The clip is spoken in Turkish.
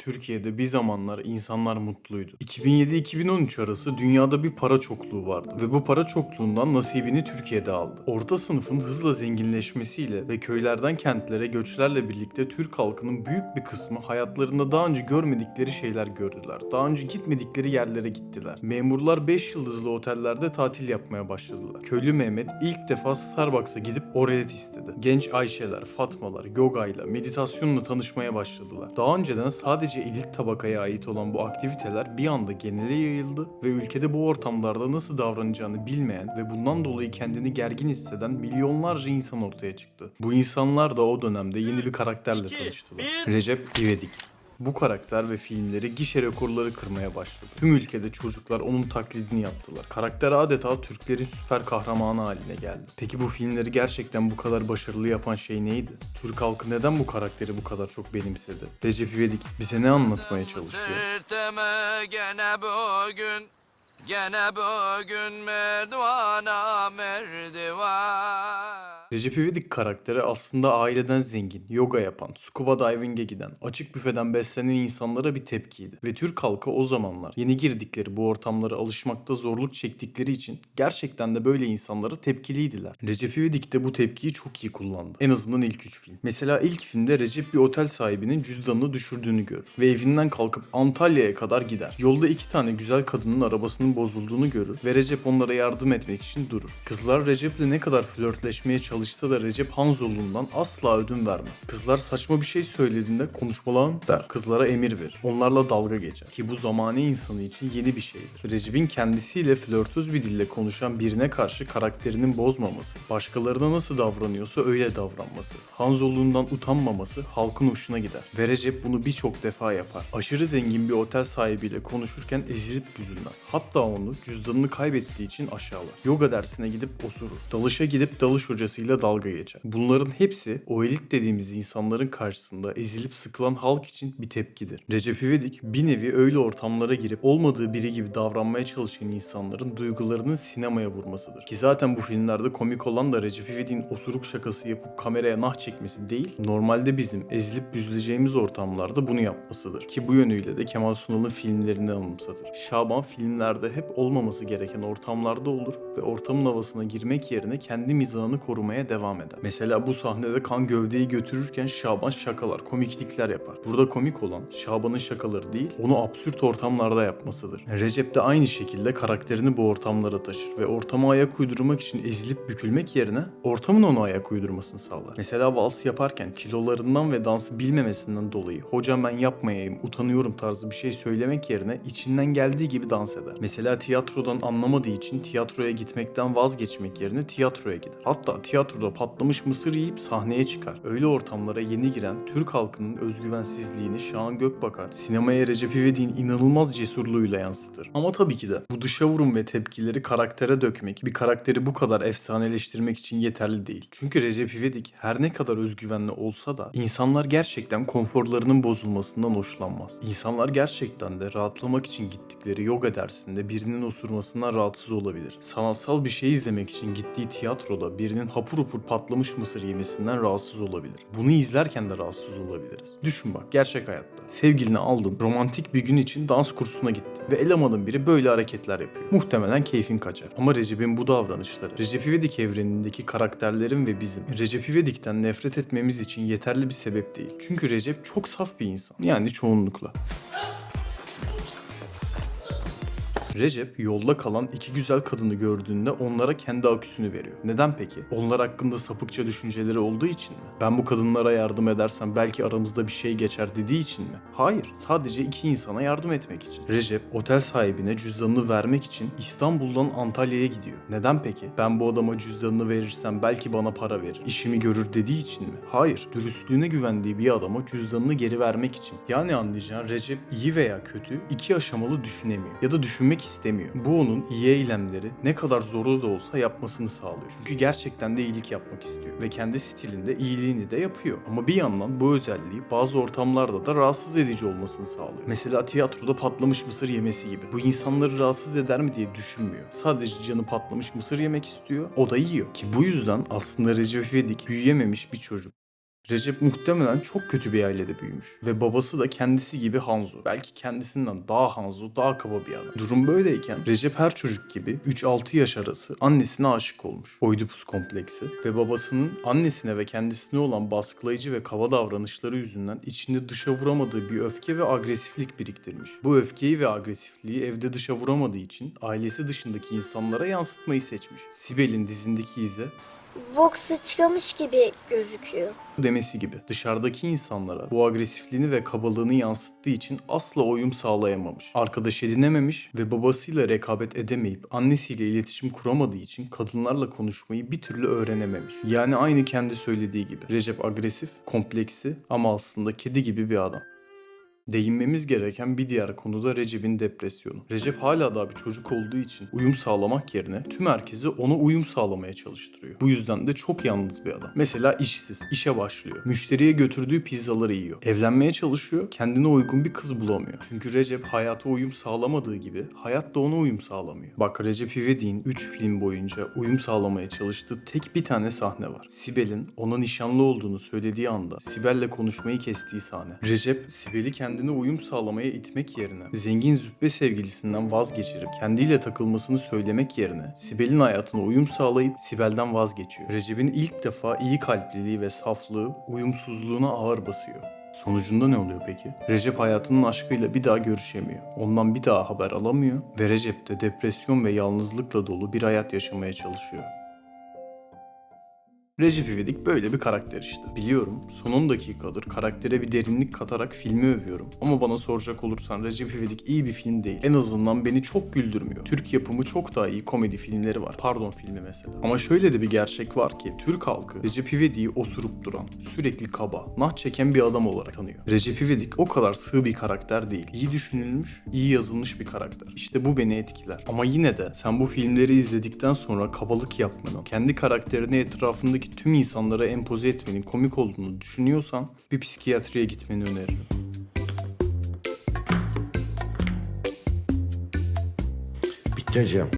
Türkiye'de bir zamanlar insanlar mutluydu. 2007-2013 arası dünyada bir para çokluğu vardı ve bu para çokluğundan nasibini Türkiye'de aldı. Orta sınıfın hızla zenginleşmesiyle ve köylerden kentlere göçlerle birlikte Türk halkının büyük bir kısmı hayatlarında daha önce görmedikleri şeyler gördüler. Daha önce gitmedikleri yerlere gittiler. Memurlar 5 yıldızlı otellerde tatil yapmaya başladılar. Köylü Mehmet ilk defa Starbucks'a gidip orelet istedi. Genç Ayşeler, Fatmalar, yogayla, meditasyonla tanışmaya başladılar. Daha önceden sadece elit tabakaya ait olan bu aktiviteler bir anda genele yayıldı ve ülkede bu ortamlarda nasıl davranacağını bilmeyen ve bundan dolayı kendini gergin hisseden milyonlarca insan ortaya çıktı. Bu insanlar da o dönemde yeni bir karakterle tanıştılar. Recep İvedik. Bu karakter ve filmleri gişe rekorları kırmaya başladı. Tüm ülkede çocuklar onun taklidini yaptılar. Karakter adeta Türklerin süper kahramanı haline geldi. Peki bu filmleri gerçekten bu kadar başarılı yapan şey neydi? Türk halkı neden bu karakteri bu kadar çok benimsedi? Recep İvedik bize ne anlatmaya çalışıyor? Gene bugün merdivana merdivan Recep İvedik karakteri aslında aileden zengin, yoga yapan, scuba diving'e giden, açık büfeden beslenen insanlara bir tepkiydi. Ve Türk halkı o zamanlar yeni girdikleri bu ortamlara alışmakta zorluk çektikleri için gerçekten de böyle insanlara tepkiliydiler. Recep İvedik de bu tepkiyi çok iyi kullandı. En azından ilk üç film. Mesela ilk filmde Recep bir otel sahibinin cüzdanını düşürdüğünü görür ve evinden kalkıp Antalya'ya kadar gider. Yolda iki tane güzel kadının arabasının bozulduğunu görür ve Recep onlara yardım etmek için durur. Kızlar Recep'le ne kadar flörtleşmeye çalışsa da Recep Hanzolu'ndan asla ödün vermez. Kızlar saçma bir şey söylediğinde konuşmalan der. Kızlara emir verir. Onlarla dalga geçer. Ki bu zamane insanı için yeni bir şeydir. Recep'in kendisiyle flörtöz bir dille konuşan birine karşı karakterinin bozmaması, başkalarına nasıl davranıyorsa öyle davranması, Hanzolu'ndan utanmaması halkın hoşuna gider. Ve Recep bunu birçok defa yapar. Aşırı zengin bir otel sahibiyle konuşurken ezilip büzülmez. Hatta onu cüzdanını kaybettiği için aşağılar. Yoga dersine gidip osurur. Dalışa gidip dalış hocasıyla dalga geçer. Bunların hepsi o elit dediğimiz insanların karşısında ezilip sıkılan halk için bir tepkidir. Recep İvedik bir nevi öyle ortamlara girip olmadığı biri gibi davranmaya çalışan insanların duygularının sinemaya vurmasıdır. Ki zaten bu filmlerde komik olan da Recep İvedik'in osuruk şakası yapıp kameraya nah çekmesi değil, normalde bizim ezilip büzüleceğimiz ortamlarda bunu yapmasıdır. Ki bu yönüyle de Kemal Sunal'ın filmlerinden anımsatır. Şaban filmlerde hep olmaması gereken ortamlarda olur ve ortamın havasına girmek yerine kendi mizahını korumaya devam eder. Mesela bu sahnede kan gövdeyi götürürken Şaban şakalar, komiklikler yapar. Burada komik olan Şaban'ın şakaları değil, onu absürt ortamlarda yapmasıdır. Recep de aynı şekilde karakterini bu ortamlara taşır ve ortama ayak uydurmak için ezilip bükülmek yerine ortamın ona ayak uydurmasını sağlar. Mesela vals yaparken kilolarından ve dansı bilmemesinden dolayı hocam ben yapmayayım, utanıyorum tarzı bir şey söylemek yerine içinden geldiği gibi dans eder. Mesela tiyatrodan anlamadığı için tiyatroya gitmekten vazgeçmek yerine tiyatroya gider. Hatta tiyatroda patlamış mısır yiyip sahneye çıkar. Öyle ortamlara yeni giren Türk halkının özgüvensizliğini Şahan Gökbakar sinemaya Recep İvedik'in inanılmaz cesurluğuyla yansıtır. Ama tabii ki de bu dışa vurum ve tepkileri karaktere dökmek bir karakteri bu kadar efsaneleştirmek için yeterli değil. Çünkü Recep İvedik her ne kadar özgüvenli olsa da insanlar gerçekten konforlarının bozulmasından hoşlanmaz. İnsanlar gerçekten de rahatlamak için gittikleri yoga dersinde birinin osurmasından rahatsız olabilir. Sanatsal bir şey izlemek için gittiği tiyatroda birinin hapur hapur patlamış mısır yemesinden rahatsız olabilir. Bunu izlerken de rahatsız olabiliriz. Düşün bak gerçek hayatta. Sevgilini aldın, romantik bir gün için dans kursuna gittin ve elemanın biri böyle hareketler yapıyor. Muhtemelen keyfin kaçar. Ama Recep'in bu davranışları, Recep İvedik evrenindeki karakterlerin ve bizim Recep İvedik'ten nefret etmemiz için yeterli bir sebep değil. Çünkü Recep çok saf bir insan. Yani çoğunlukla. Recep yolda kalan iki güzel kadını gördüğünde onlara kendi aküsünü veriyor. Neden peki? Onlar hakkında sapıkça düşünceleri olduğu için mi? Ben bu kadınlara yardım edersem belki aramızda bir şey geçer dediği için mi? Hayır, sadece iki insana yardım etmek için. Recep otel sahibine cüzdanını vermek için İstanbul'dan Antalya'ya gidiyor. Neden peki? Ben bu adama cüzdanını verirsem belki bana para verir, işimi görür dediği için mi? Hayır, dürüstlüğüne güvendiği bir adama cüzdanını geri vermek için. Yani anlayacağın Recep iyi veya kötü iki aşamalı düşünemiyor. Ya da düşünmek istemiyor. Bu onun iyi eylemleri ne kadar zorlu da olsa yapmasını sağlıyor. Çünkü gerçekten de iyilik yapmak istiyor. Ve kendi stilinde iyiliğini de yapıyor. Ama bir yandan bu özelliği bazı ortamlarda da rahatsız edici olmasını sağlıyor. Mesela tiyatroda patlamış mısır yemesi gibi. Bu insanları rahatsız eder mi diye düşünmüyor. Sadece canı patlamış mısır yemek istiyor. O da yiyor. Ki bu yüzden aslında Recep İvedik büyüyememiş bir çocuk. Recep muhtemelen çok kötü bir ailede büyümüş ve babası da kendisi gibi Hanzo. Belki kendisinden daha Hanzo, daha kaba bir adam. Durum böyleyken Recep her çocuk gibi 3-6 yaş arası annesine aşık olmuş. Oidipus kompleksi ve babasının annesine ve kendisine olan baskılayıcı ve kaba davranışları yüzünden içinde dışa vuramadığı bir öfke ve agresiflik biriktirmiş. Bu öfkeyi ve agresifliği evde dışa vuramadığı için ailesi dışındaki insanlara yansıtmayı seçmiş. Sibel'in dizindeki ize Boksu çıkamış gibi gözüküyor. demesi gibi dışarıdaki insanlara bu agresifliğini ve kabalığını yansıttığı için asla uyum sağlayamamış. Arkadaş edinememiş ve babasıyla rekabet edemeyip annesiyle iletişim kuramadığı için kadınlarla konuşmayı bir türlü öğrenememiş. Yani aynı kendi söylediği gibi. Recep agresif, kompleksi ama aslında kedi gibi bir adam. Değinmemiz gereken bir diğer konu da Recep'in depresyonu. Recep hala daha bir çocuk olduğu için uyum sağlamak yerine tüm herkesi ona uyum sağlamaya çalıştırıyor. Bu yüzden de çok yalnız bir adam. Mesela işsiz, işe başlıyor. Müşteriye götürdüğü pizzaları yiyor. Evlenmeye çalışıyor, kendine uygun bir kız bulamıyor. Çünkü Recep hayata uyum sağlamadığı gibi hayat da ona uyum sağlamıyor. Bak Recep İvedik'in 3 film boyunca uyum sağlamaya çalıştığı tek bir tane sahne var. Sibel'in ona nişanlı olduğunu söylediği anda Sibel'le konuşmayı kestiği sahne. Recep Sibel'i kendine uyum sağlamaya itmek yerine zengin züppe sevgilisinden vazgeçirip kendiyle takılmasını söylemek yerine Sibel'in hayatına uyum sağlayıp Sibel'den vazgeçiyor. Recep'in ilk defa iyi kalpliliği ve saflığı uyumsuzluğuna ağır basıyor. Sonucunda ne oluyor peki? Recep hayatının aşkıyla bir daha görüşemiyor. Ondan bir daha haber alamıyor ve Recep de depresyon ve yalnızlıkla dolu bir hayat yaşamaya çalışıyor. Recep İvedik böyle bir karakter işte. Biliyorum son 10 dakikadır karaktere bir derinlik katarak filmi övüyorum. Ama bana soracak olursan Recep İvedik iyi bir film değil. En azından beni çok güldürmüyor. Türk yapımı çok daha iyi komedi filmleri var. Pardon filmi mesela. Ama şöyle de bir gerçek var ki Türk halkı Recep İvedik'i osurup duran, sürekli kaba, nah çeken bir adam olarak tanıyor. Recep İvedik o kadar sığ bir karakter değil. İyi düşünülmüş, iyi yazılmış bir karakter. İşte bu beni etkiler. Ama yine de sen bu filmleri izledikten sonra kabalık yapmanın, kendi karakterini etrafındaki tüm insanlara empoze etmenin komik olduğunu düşünüyorsan bir psikiyatriye gitmeni öneririm. Hocam.